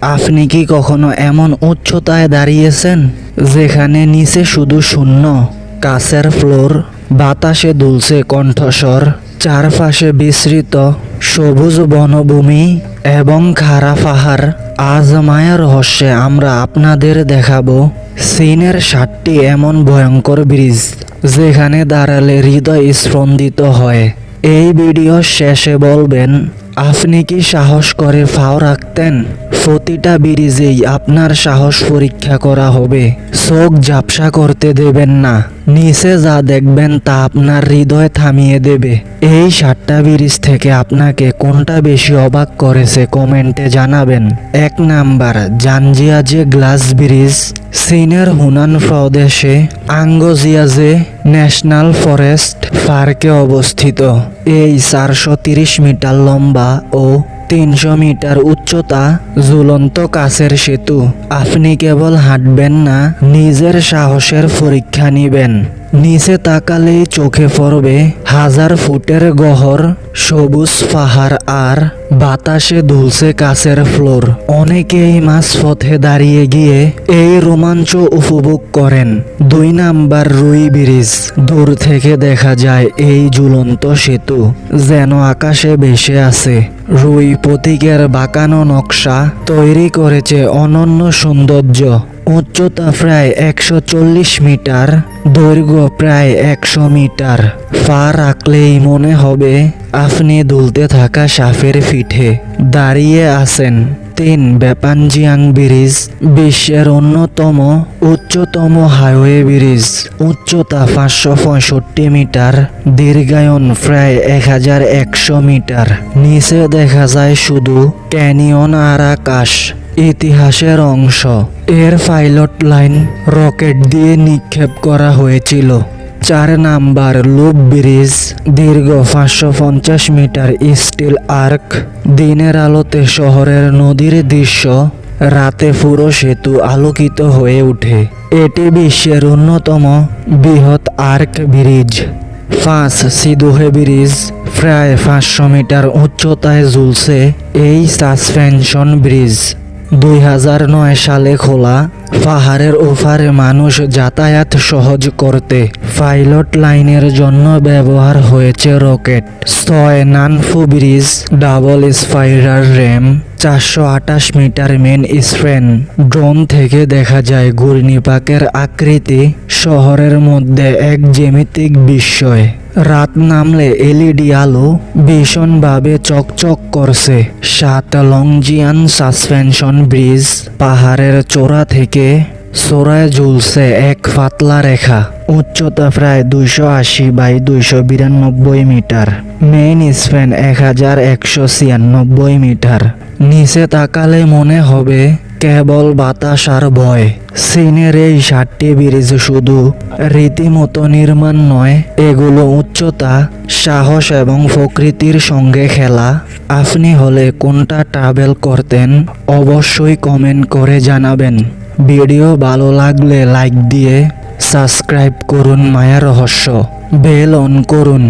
আপনি কি কখনো এমন উচ্চতায় দাঁড়িয়েছেন যেখানে নিচে শুধু শূন্য, কাছের ফ্লোর, বাতাসে দুলছে কণ্ঠস্বর, চারপাশে বিস্তৃত সবুজ বনভূমি এবং খাড়া পাহাড়? আজ মায়া রহস্যে আমরা আপনাদের দেখাবো চীনের সাতটি এমন ভয়ঙ্কর ব্রিজ যেখানে দাঁড়ালে হৃদয় স্পন্দিত হয়। এই ভিডিও শেষে বলবেন, আপনি কি সাহস করে ফাও রাখতেন? প্রতিটা ব্রিজেই আপনার সাহস পরীক্ষা করা হবে। চোখ ঝাপসা করতে দেবেন না। নিচে যা দেখবেন তা আপনার হৃদয় থামিয়ে দেবে। এই সাতটা ব্রিজ থেকে আপনাকে কোনটা বেশি অবাক করেছে কমেন্টে জানাবেন। এক নাম্বার জানজিয়াজে গ্লাস ব্রিজ, চীনের হুনান প্রদেশে আঙ্গজিয়াজে ন্যাশনাল ফরেস্ট পার্কে অবস্থিত। এই চারশো মিটার লম্বা ও তিনশো মিটার উচ্চতা ঝুলন্ত কাছের সেতু। আপনি কেবল হাঁটবেন না নিজের সাহসের পরীক্ষা নিবেন। নিচে তাকালেই চোখে পড়বে হাজার ফুটের গহর সবুজ পাহাড় আর বাতাসে দুলছে কাছের ফ্লোর। অনেকেই মাঝপথে দাঁড়িয়ে গিয়ে এই রোমাঞ্চ উপভোগ করেন। দুই নাম্বার রুই ব্রিজ, দূর থেকে দেখা যায় এই ঝুলন্ত সেতু যেন আকাশে ভেসে আছে। রুই প্রতীকের বাঁকানো নকশা তৈরি করেছে অনন্য সৌন্দর্য। উচ্চতা প্রায় একশো চল্লিশ মিটার, দৈর্ঘ্য প্রায় একশো মিটার। পা রাখলেই মনে হবে আপনি দুলতে থাকা সাফের পিঠে। দাঁড়িয়ে আছেন তিন বেপানজিয়াং ব্রিজ, বিশ্বের অন্যতম উচ্চতম হাইওয়ে ব্রিজ। উচ্চতা পাঁচশো পঁয়ষট্টি মিটার, দীর্ঘায়ন প্রায় এক হাজার একশো মিটার। নিচে দেখা যায় শুধু ক্যানিয়ন আর আকাশ। ইতিহাসের অংশ। এর পাইলট লাইন রকেট দিয়ে নিক্ষেপ করা হয়েছিল। চার নাম্বার লুপ ব্রিজ, দীর্ঘ পাঁচশো পঞ্চাশ মিটার স্টিল আর্ক, দিনের আলোতে শহরের নদীর দৃশ্য, রাতে পুরো সেতু আলোকিত হয়ে ওঠে। এটি বিশ্বের অন্যতম বৃহৎ আর্ক ব্রিজ। ফাঁস সিদুহে ব্রিজ প্রায় পাঁচশো মিটার উচ্চতায় ঝুলছে এই সাসপেনশন ব্রিজ। দুই হাজার নয় সালে খোলা পাহাড়ের ওপারে মানুষ যাতায়াত সহজ করতে পাইলট লাইনের জন্য ব্যবহার হয়েছে রকেট। ছয় Nanpu bridge double spiral ramp, চারশো আটাশ মিটার মেন স্প্যান ড্রোন থেকে দেখা যায় ঘূর্ণিপাকের আকৃতি, শহরের মধ্যে এক জ্যামিতিক বিস্ময়। রাত নামলে এলইডি আলো ভীষণভাবে চকচক করছে। সাত লংজিয়ান সাসপেনশন ব্রিজ পাহাড়ের চূড়া থেকে চোরায় ঝুলছে এক পাতলা রেখা উচ্চতা প্রায় দুইশো আশি বাই দুইশো বিরানব্বই মিটার মেইন স্প্যান এক হাজার একশো ছিয়ানব্বই মিটার নিচে তাকালে মনে হবে কেবল বাতাস আর ভয়। চীনের এই সাতটি ব্রিজ শুধু রীতিমতো নির্মাণ নয়, এগুলো উচ্চতা, সাহস এবং প্রকৃতির সঙ্গে খেলা। আপনি হলে কোনটা ট্রাভেল করতেন, অবশ্যই কমেন্ট করে জানাবেন। ভিডিও ভালো লাগলে লাইক দিয়ে সাবস্ক্রাইব করুন মায়া রহস্য। বেল অন করুন।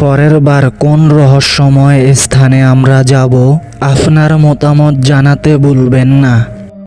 পরের বার কোন রহস্যময় স্থানে আমরা যাব, আপনার মতামত জানাতে ভুলবেন না।